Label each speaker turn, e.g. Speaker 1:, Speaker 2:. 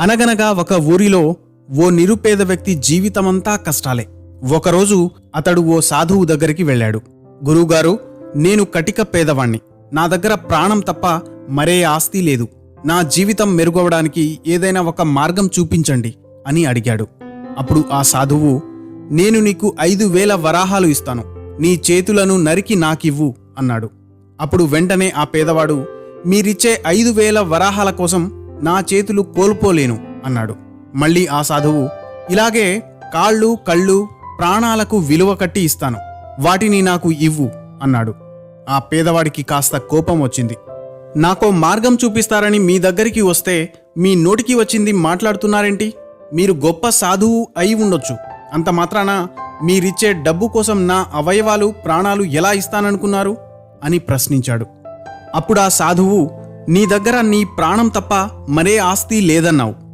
Speaker 1: అనగనగా ఒక ఊరిలో ఓ నిరుపేద వ్యక్తి జీవితమంతా కష్టాలే. ఒకరోజు అతడు ఓ సాధువు దగ్గరికి వెళ్ళాడు. గురువుగారు నేను కటిక పేదవాణ్ణి. నా దగ్గర ప్రాణం తప్ప మరే ఆస్తి లేదు. నా జీవితం మెరుగవడానికి ఏదైనా ఒక మార్గం చూపించండి అని అడిగాడు. అప్పుడు ఆ సాధువు నేను నీకు ఐదు వేల వరాహాలు ఇస్తాను. నీ చేతులను నరికి నాకివ్వు అన్నాడు. అప్పుడు వెంటనే ఆ పేదవాడు మీరిచ్చే ఐదు వేల వరాహాల కోసం నా చేతులు కోల్పోలేను అన్నాడు. మళ్ళీ ఆ సాధువు ఇలాగే కాళ్ళు కళ్ళు ప్రాణాలకు విలువ కట్టి ఇస్తాను. వాటిని నాకు ఇవ్వు అన్నాడు. ఆ పేదవాడికి కాస్త కోపం వచ్చింది. నాకో మార్గం చూపిస్తారని మీ దగ్గరికి వస్తే మీ నోటికి వచ్చింది మాట్లాడుతున్నారేంటి? మీరు గొప్ప సాధువు అయి ఉండొచ్చు. అంత మాత్రాన మీరిచ్చే డబ్బు కోసం నా అవయవాలు ప్రాణాలు ఎలా ఇస్తాననుకున్నారు? అని ప్రశ్నించాడు. అప్పుడు ఆ సాధువు నీ దగ్గర నీ ప్రాణం తప్ప మరే ఆస్తి లేదన్నావు.